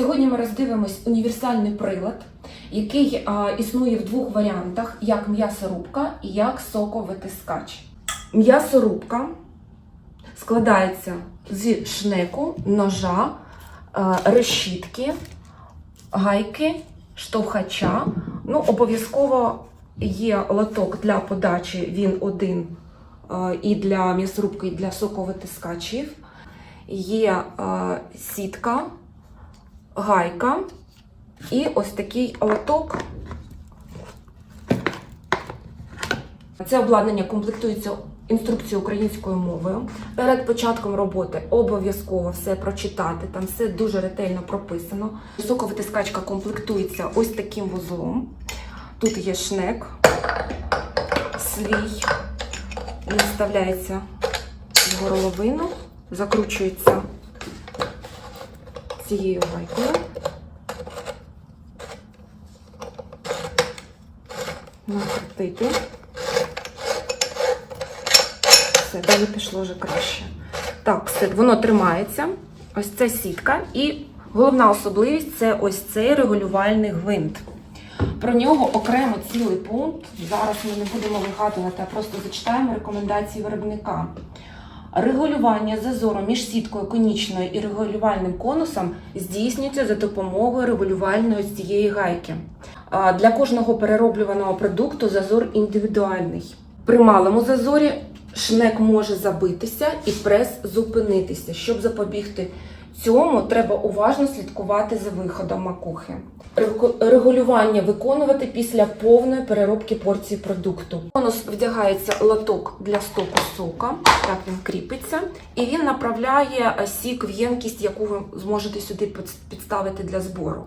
Сьогодні ми роздивимось універсальний прилад, який а, існує в двох варіантах: як м'ясорубка і як соковитискач. М'ясорубка складається з шнеку, ножа, решітки, гайки, штовхача. Ну, обов'язково є лоток для подачі, він один і для м'ясорубки, і для соковитискачів. Є сітка, гайка і ось такий лоток. Це обладнання комплектується інструкцією українською мовою. Перед початком роботи обов'язково все прочитати, там все дуже ретельно прописано. Соковитискачка комплектується ось таким вузлом. Тут є шнек свій, він вставляється в горловину, закручується цією гайкою. Накрутити. Все, далі пішло вже краще. Так, все, воно тримається. Ось це сітка. І головна особливість це ось цей регулювальний гвинт. Про нього окремо цілий пункт. Зараз ми не будемо вигадувати, а просто зачитаємо рекомендації виробника. Регулювання зазору між сіткою конічною і регулювальним конусом здійснюється за допомогою регулювальної цієї гайки. Для кожного перероблюваного продукту зазор індивідуальний. При малому зазорі шнек може забитися і прес зупинитися. Щоб запобігти цьому, треба уважно слідкувати за виходом макухи. Регу- Регулювання виконувати після повної переробки порції продукту. Конус вдягається лоток для стоку сока, так він кріпиться, і він направляє е, сік в ємкість, яку ви зможете сюди підставити для збору.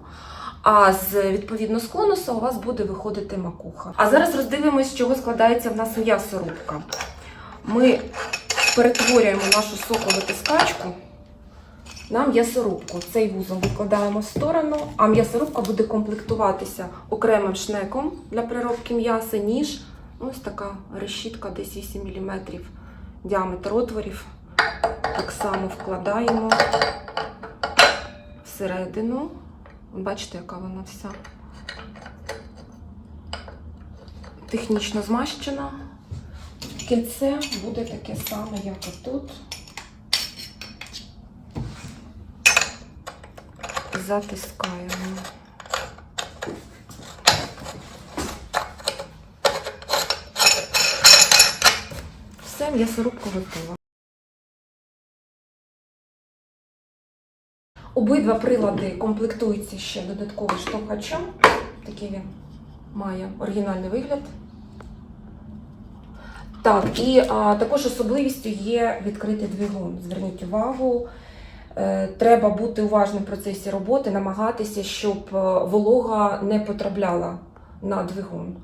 А з відповідно з конуса у вас буде виходити макуха. А зараз роздивимось, з чого складається в нас м'ясорубка. Ми перетворюємо нашу соковитискачку на м'ясорубку. Цей вузол викладаємо в сторону, а м'ясорубка буде комплектуватися окремим шнеком для переробки м'яса, ніж ось така решітка, десь 8 мм діаметр отворів. Так само вкладаємо всередину. Бачите, яка вона вся технічно змащена. Кільце буде таке саме, як отут. Затискаємо. Все, м'ясорубка готова. Обидва прилади комплектуються ще додатковим штовхачем. Такий він має оригінальний вигляд. Так, і а, також особливістю є відкритий двигун. Зверніть увагу, треба бути уважним в процесі роботи, намагатися, щоб е, волога не потрапляла на двигун.